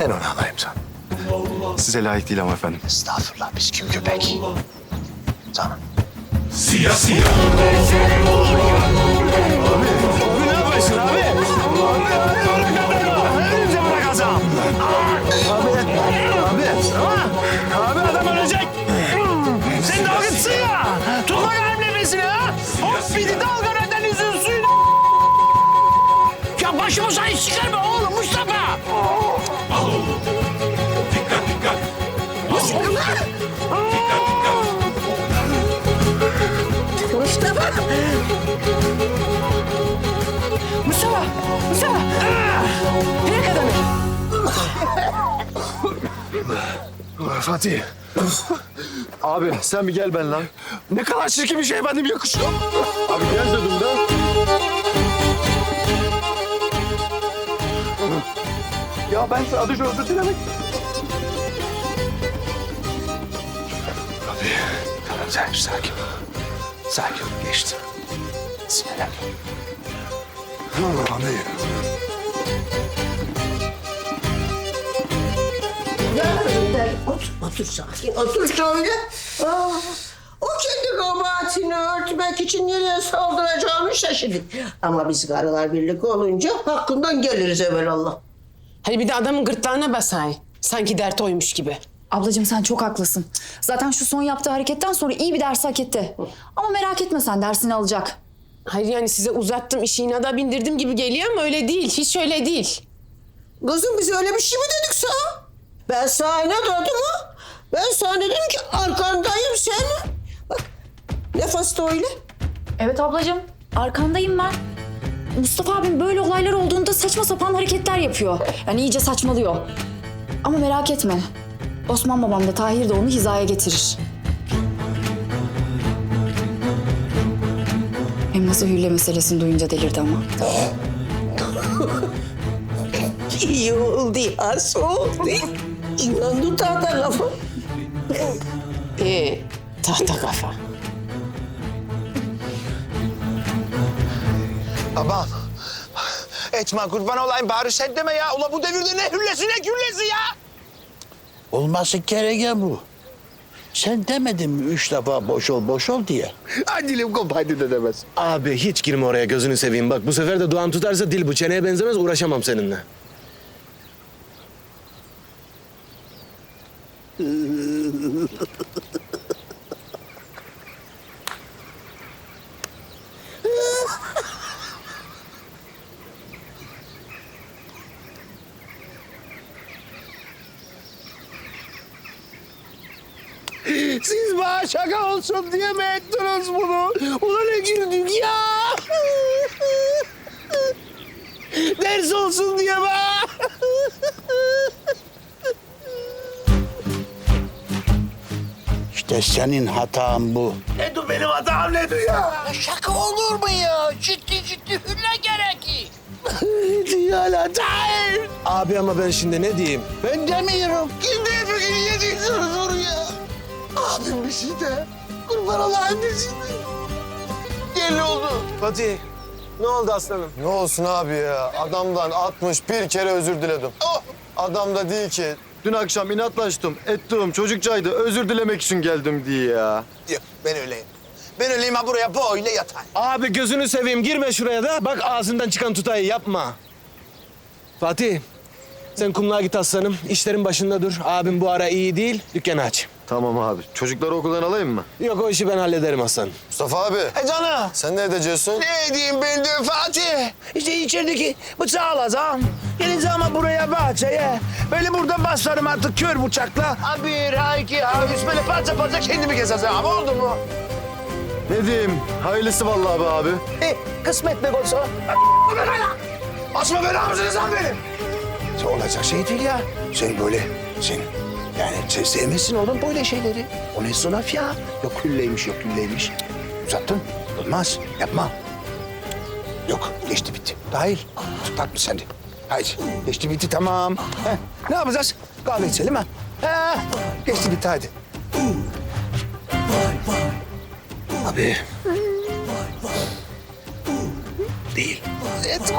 Ben onu alayım sen. Size layık değil ama efendim. Estağfurullah biz kim köpek? Tamam. Abi Başımıza iş çıkarma oğlum Mustafa. Mustafa! Mustafa! Nereye kadar? Fatih. Abi sen bir gel ben lan. Ne kadar çirkin bir şey efendim yakışıyor. Abi gel dedim de. Ya ben sadece özür dilemek. Tamam sen sakin. Sakin geçti. Sinirlenme. Abi. Otur, otur sakin, otur şöyle. Aa, o kendi kabahatini örtmek için nereye saldıracağını şaşırdık. Ama biz karılar birlik olunca hakkından geliriz evvelallah. Hani bir de adamın gırtlağına basay. Sanki dert oymuş gibi. Ablacığım sen çok haklısın. Zaten şu son yaptığı hareketten sonra iyi bir ders hak etti. Ama merak etme sen dersini alacak. Hayır yani size uzattım işi inada bindirdim gibi geliyor ama öyle değil. Hiç öyle değil. Kızım biz öyle bir şey mi dedik sana? Ben sana ne dedim ha? Ben sana dedim ki arkandayım sen. Bak nefes de öyle. Evet ablacığım arkandayım ben. Mustafa abim böyle olaylar olduğunda saçma sapan hareketler yapıyor. Yani iyice saçmalıyor. Ama merak etme. Osman babam da Tahir de onu hizaya getirir. Hem nasıl hülle meselesini duyunca delirdi ama. İyi oldu ya, soğuk değil. İnandı tahta lafı. Ee, tahta kafa. Babam. Etme kurban olayım bari sen deme ya. Ula bu devirde ne hüllesi ne güllesi ya. Olması gereken bu. Sen demedin mi üç defa boş ol boş ol diye? Ay dilim kopaydı da demez. Abi hiç girme oraya gözünü seveyim. Bak bu sefer de duam tutarsa dil bu çeneye benzemez uğraşamam seninle. Siz bana şaka olsun diye mi ettiniz bunu? Ulan ne güldük ya. Ders olsun diye mi? İşte senin hatan bu. ne dur benim hatam ne dur ya? Şaka olur mu ya? Ciddi ciddi hülle. Diyor lan hayır. Abi ama ben şimdi ne diyeyim? Ben demiyorum. Kim Abim bir şey de. Kurban olayım bir şey de. Gel oldu. Fatih ne oldu aslanım? Ne olsun abi ya? Adamdan 61 kere özür diledim. Oh! Adam da değil ki. Dün akşam inatlaştım, ettim, çocukçaydı. Özür dilemek için geldim diye ya. Yok ben öyleyim. Ben öyleyim ha buraya böyle yatayım. Abi gözünü seveyim girme şuraya da. Bak ağzından çıkan tutayı yapma. Fatih sen kumluğa git aslanım. İşlerin başında dur. Abim bu ara iyi değil. Dükkanı aç. Tamam abi. Çocukları okuldan alayım mı? Yok o işi ben hallederim aslanım. Mustafa abi, E canım. sen ne edeceksin? Ne edeyim ben de Fatih? İşte içerideki bıçağı alacağım. Geleceğim ama buraya bahçeye. Böyle burada başlarım artık kör bıçakla. Ha bir, ha iki, ha üç böyle parça parça kendimi keseceğim. Ama oldu mu? Ne diyeyim? Hayırlısı vallahi be abi. E, kısmet ne olsa. Asma belamızı sen benim. Olacak şey değil ya. Sen böyle, sen yani sen sevmezsin oğlum böyle şeyleri. O ne sınaf ya? Yok külleymiş, yok külleymiş. Uzattın. Olmaz, yapma. Yok, geçti bitti. Dahil. Takma sen de. Haydi, geçti bitti tamam. Heh, ne yapacağız? Kahve içelim ha. Geçti bitti hadi. Abi. Değil. etme.